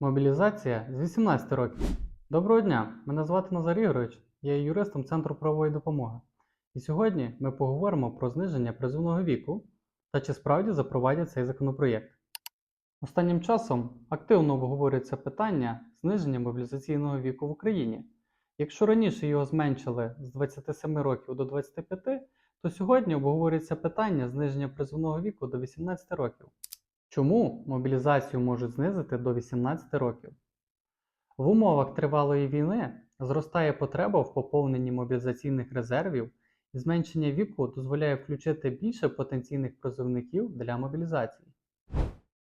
Мобілізація з 18 років. Доброго дня! Мене звати Назар Ігорович, я є юристом Центру правової допомоги. І сьогодні ми поговоримо про зниження призовного віку та чи справді запровадять цей законопроєкт. Останнім часом активно обговорюється питання зниження мобілізаційного віку в Україні. Якщо раніше його зменшили з 27 років до 25, то сьогодні обговорюється питання зниження призовного віку до 18 років. Чому мобілізацію можуть знизити до 18 років? В умовах тривалої війни зростає потреба в поповненні мобілізаційних резервів і зменшення віку дозволяє включити більше потенційних призовників для мобілізації.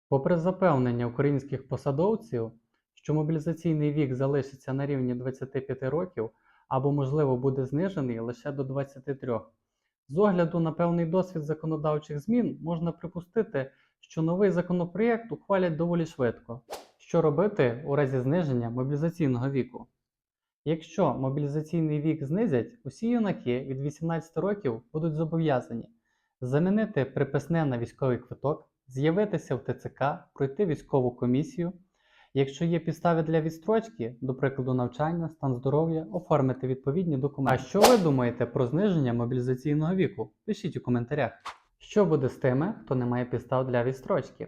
Попри запевнення українських посадовців, що мобілізаційний вік залишиться на рівні 25 років або, можливо, буде знижений лише до 23. З огляду на певний досвід законодавчих змін можна припустити, що новий законопроєкт ухвалять доволі швидко. Що робити у разі зниження мобілізаційного віку? Якщо мобілізаційний вік знизять, усі юнаки від 18 років будуть зобов'язані замінити приписне на військовий квиток, з'явитися в ТЦК, пройти військову комісію. Якщо є підстави для відстрочки, до прикладу навчання, стан здоров'я, оформити відповідні документи. А що ви думаєте про зниження мобілізаційного віку? Пишіть у коментарях. Що буде з тими, хто не має підстав для відстрочки?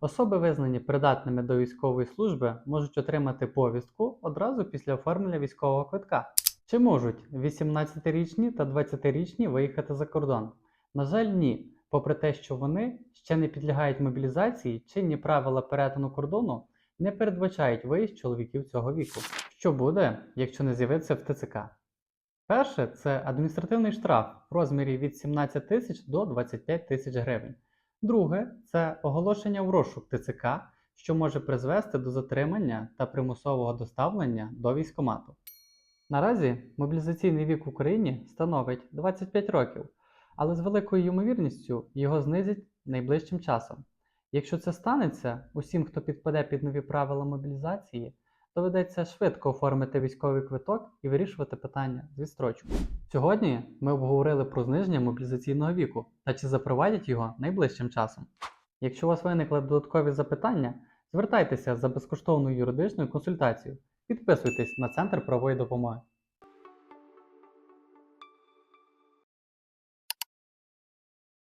Особи, визнані придатними до військової служби, можуть отримати повістку одразу після оформлення військового квитка. Чи можуть 18-річні та 20-річні виїхати за кордон? На жаль, ні. Попри те, що вони ще не підлягають мобілізації, чинні правила перетину кордону не передбачають виїзд чоловіків цього віку. Що буде, якщо не з'явитися в ТЦК? Перше це адміністративний штраф в розмірі від 17 тисяч до 25 тисяч гривень. Друге це оголошення в розшук ТЦК, що може призвести до затримання та примусового доставлення до військомату. Наразі мобілізаційний вік в Україні становить 25 років, але з великою ймовірністю його знизять найближчим часом. Якщо це станеться, усім, хто підпаде під нові правила мобілізації, доведеться швидко оформити військовий квиток і вирішувати питання з відстрочкою. Сьогодні ми обговорили про зниження мобілізаційного віку та чи запровадять його найближчим часом. Якщо у вас виникли додаткові запитання, звертайтеся за безкоштовною юридичною консультацією. Підписуйтесь на Центр правової допомоги.